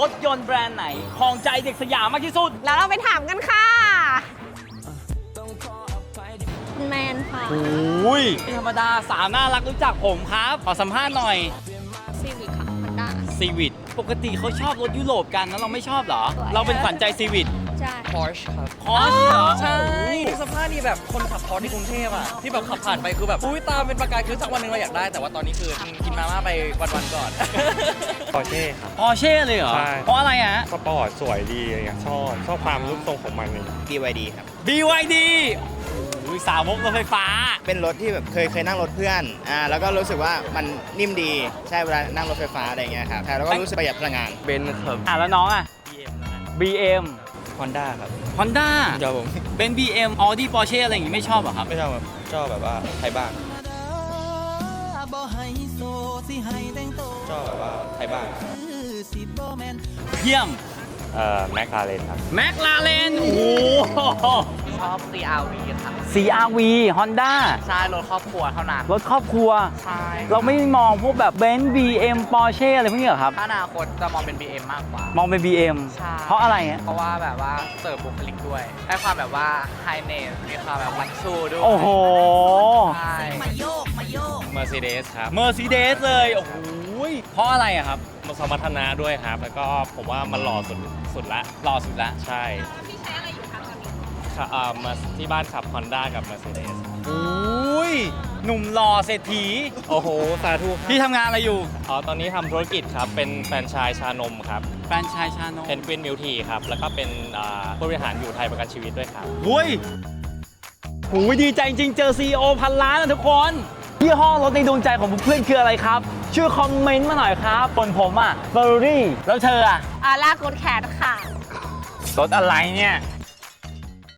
รถยนต์แบรนด์ไหนครองใจเด็กสยามมากที่สุด แล้วเราไปถามกันค่ะคุณแมนค่ะโอ้ยไม่ธรรมดาสาวน่ารักรู้จักผมครับ ขอสัมภาษณ์หน่อยซีวิคค่ะฮอนด้าซีวิตปกติเขาชอบรถยุโรปกันแล้วเราไม่ชอบเหรอสวยเราเป็นขวัญใจซีวิตใช่พอร์ชครับพอสเหรอใช่ สภาพนี่แบบคนขับพอร์ชที่กรุงเทพอะที่แบบขับผ่านไปคือแบบอุ้ยตามเป็นประกายคือสักวันหนึงเราอยากได้ แต่ว่าตอนนี้คือกินมาม่าไปวันๆก่อน ปอร์เช่ครับพอเช่เลยเหรอ ใช่ เพราะอะไรฮะสปอร์ตสวยดีอะไรเงี้ยชอบชอบความรูปทรงของมันเลย BYD ครับ BYD โอ้ยสาวกรถไฟฟ้า เป็นรถที่แบบเคยเคยนั่งรถเพื่อนอ่าแล้วก็รู้สึกว่ามันนิ่มดีใช่เวลานั่งรถไฟฟ้าอะไรเงี้ยครับใช่แล้วก็รู้สึกประหยัดพลังงาน เบนครับ อะแล้วน้องอะ BM ฮอนด้าครับ Honda ชอบผมเป็น BM Audi Porsche อะไรอย่างงี้ไม่ชอบเหรอครับ ไม่ชอบแบบชอบแบบว่าไทยบ้านชอบแบบว่าไทยบ้านเยี่ยม เอ่อแมคลาเรนครับแม็กลาเรนโอ้โห ชอบ CRV ครับ CRV Honda ใช่รถครอบครัวเท่านั้น รถครอบครัว ใช่ เราไม่มองพวกแบบเบนซ์ BM Porsche อะไรพวกนี้เหรอครับ ถ้าอนาคตจะมองเป็น BM มากกว่า มองเป็น BM ใช่เพราะอะไรฮะเพราะว่าแบบว่าเสิร์ฟบุคลิกด้วยให้ความแบบว่าไฮเนสมีความแบบลักชูด้วยโอ้โห ใช่ Mercedes ครับ Mercedes เลย โอ้โหเพราะอะไรอะครับ มันสมรรถนะด้วยครับ แล้วก็ผมว่ามันหล่อสุดสุดละ หล่อสุดละ ใช่ พี่ใช้อะไรอยู่ครับ ตอนนี้ที่บ้านขับ Honda กับ Mercedes โอ้ยหนุ่มหล่อเศรษฐีโอ้โห สาธุพี่ทำงานอะไรอยู่ อ๋อตอนนี้ทำธุรกิจครับ เป็นแฟรนไชส์ชานมครับ แฟรนไชายชานมเพนกวินมิลทีครับ แล้วก็เป็นอ่าผู้บริหารอยู่ไทยประกันชีวิตด้วยครับ หุยหูยดีใจจริงๆเจอ CEO พันล้านนะทุกคนยี่ห้อรถในดวงใจของเพื่อนๆคืออะไรครับ ช่วยคอมเมนต์มาหน่อยครับคนผมอะเฟอร์รี่ แล้วเธออะ อาล่าโกดแคทค่ะ รถอะไรเนี่ย